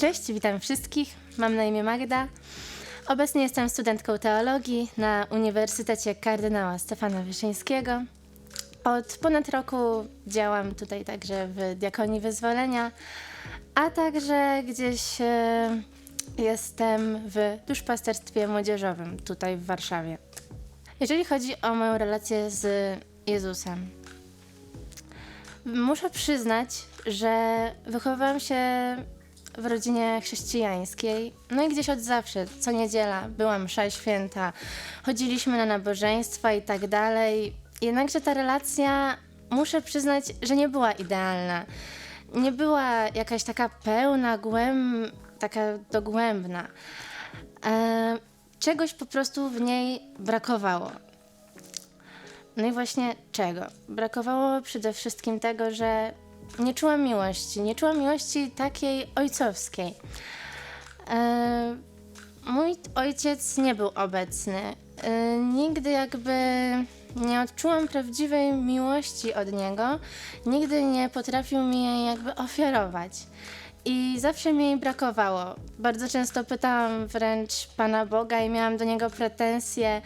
Cześć, witam wszystkich. Mam na imię Magda. Obecnie jestem studentką teologii na Uniwersytecie Kardynała Stefana Wyszyńskiego. Od ponad roku działam tutaj także w Diakonii Wyzwolenia, a także gdzieś e, jestem w duszpasterstwie młodzieżowym tutaj w Warszawie. Jeżeli chodzi o moją relację z Jezusem, muszę przyznać, że wychowałam się w rodzinie chrześcijańskiej. No i gdzieś od zawsze, co niedziela, była msza święta, chodziliśmy na nabożeństwa i tak dalej. Jednakże ta relacja, muszę przyznać, że nie była idealna. Nie była jakaś taka pełna, głęb, taka dogłębna. E, czegoś po prostu w niej brakowało. No i właśnie czego? Brakowało przede wszystkim tego, że nie czułam miłości. Nie czułam miłości takiej ojcowskiej. E, mój ojciec nie był obecny. E, nigdy jakby nie odczułam prawdziwej miłości od niego. Nigdy nie potrafił mi jej jakby ofiarować. I zawsze mi jej brakowało. Bardzo często pytałam wręcz Pana Boga i miałam do niego pretensje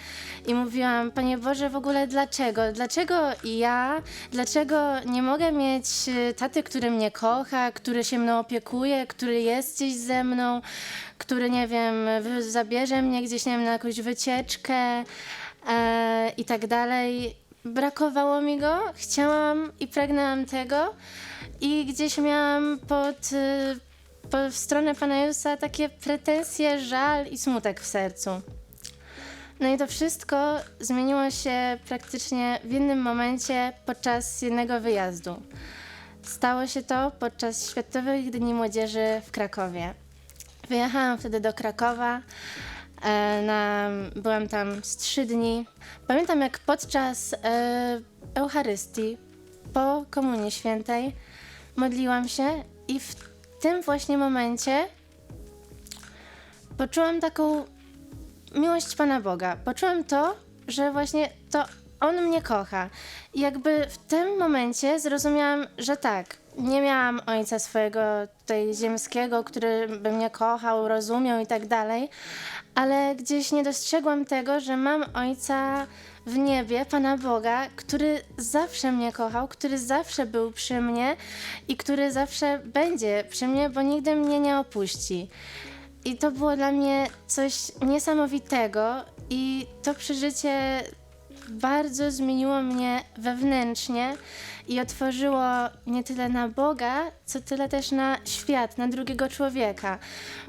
i mówiłam, Panie Boże, w ogóle dlaczego? Dlaczego ja? Dlaczego nie mogę mieć y, taty, który mnie kocha, który się mną opiekuje, który jest gdzieś ze mną, który, nie wiem, zabierze mnie gdzieś, nie wiem, na jakąś wycieczkę e, i tak dalej. Brakowało mi go, chciałam i pragnęłam tego i gdzieś miałam pod, y, po, w stronę Pana Jezusa takie pretensje, żal i smutek w sercu. No i to wszystko zmieniło się praktycznie w jednym momencie podczas jednego wyjazdu. Stało się to podczas Światowych Dni Młodzieży w Krakowie. Wyjechałam wtedy do Krakowa. E, na, byłam tam z trzy dni. Pamiętam, jak podczas e, Eucharystii, po Komunii Świętej, modliłam się i w tym właśnie momencie poczułam taką miłość Pana Boga. Poczułam to, że właśnie to On mnie kocha. I jakby w tym momencie zrozumiałam, że tak, nie miałam ojca swojego tutaj ziemskiego, który by mnie kochał, rozumiał i tak dalej, ale gdzieś nie dostrzegłam tego, że mam ojca w niebie, Pana Boga, który zawsze mnie kochał, który zawsze był przy mnie i który zawsze będzie przy mnie, bo nigdy mnie nie opuści. I to było dla mnie coś niesamowitego i to przeżycie bardzo zmieniło mnie wewnętrznie i otworzyło nie tyle na Boga, co tyle też na świat, na drugiego człowieka.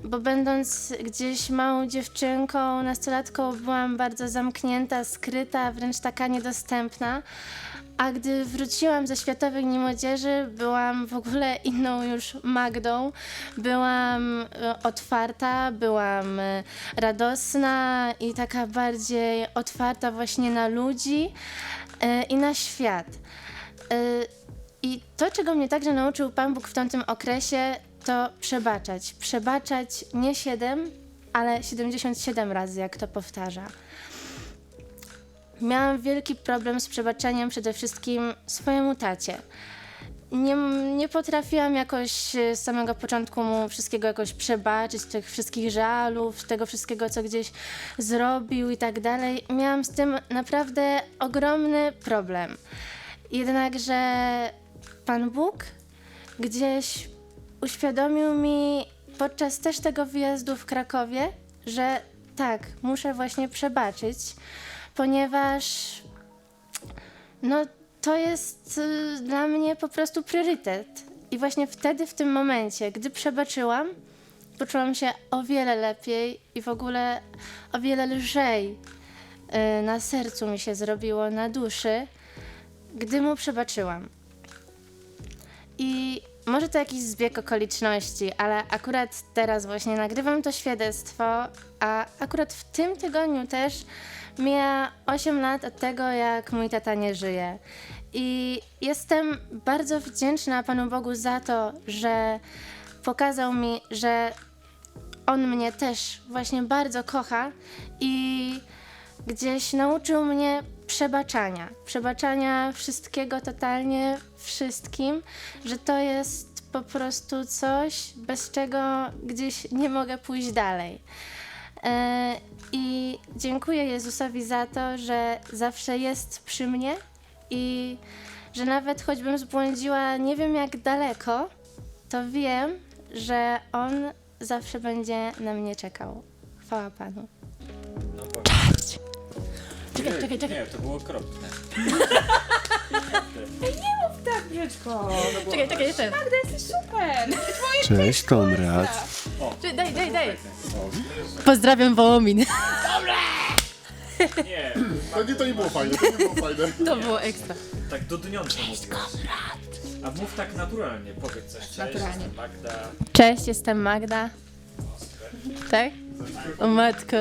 Bo będąc gdzieś małą dziewczynką, nastolatką, byłam bardzo zamknięta, skryta, wręcz taka niedostępna. A gdy wróciłam ze Światowych Dni Młodzieży, byłam w ogóle inną już Magdą. Byłam e, otwarta, byłam e, radosna i taka bardziej otwarta właśnie na ludzi e, i na świat. I to, czego mnie także nauczył Pan Bóg w tamtym okresie, to przebaczać. Przebaczać nie 7, ale 77 razy, jak to powtarza. Miałam wielki problem z przebaczeniem przede wszystkim swojemu tacie. Nie, nie potrafiłam jakoś e, z samego początku mu wszystkiego jakoś przebaczyć, tych wszystkich żalów, tego wszystkiego, co gdzieś zrobił i tak dalej. Miałam z tym naprawdę ogromny problem. Jednakże Pan Bóg gdzieś uświadomił mi podczas też tego wyjazdu w Krakowie, że tak, muszę właśnie przebaczyć, ponieważ no to jest y, dla mnie po prostu priorytet. I właśnie wtedy, w tym momencie, gdy przebaczyłam, poczułam się o wiele lepiej i w ogóle o wiele lżej y, na sercu mi się zrobiło, na duszy, gdy mu przebaczyłam. I może to jakiś zbieg okoliczności, ale akurat teraz właśnie nagrywam to świadectwo, a akurat w tym tygodniu też mija 8 lat od tego, jak mój tata nie żyje. I jestem bardzo wdzięczna Panu Bogu za to, że pokazał mi, że on mnie też właśnie bardzo kocha i gdzieś nauczył mnie przebaczania. Przebaczania wszystkiego totalnie wszystkim, że to jest po prostu coś, bez czego gdzieś nie mogę pójść dalej. E, I dziękuję Jezusowi za to, że zawsze jest przy mnie i że nawet choćbym zbłądziła nie wiem jak daleko, to wiem, że On zawsze będzie na mnie czekał. Chwała Panu. Cześć! Czekaj, czekaj, czekaj. Nie, to było okropne. Tak, Brzeczko. Czekaj, czekaj, jeszcze. Magda, jesteś super. Cześć Konrad. Czekaj, Daj, daj, daj. O, widzisz? Pozdrawiam Wołomin. Nie, To nie, to nie było fajne, to nie było fajne. To było ekstra. tak dudniąco mówiłaś. A mów tak naturalnie, powiedz coś. Cześć, Naturalnie. jestem Magda. Cześć, jestem Magda. Tak? O matko.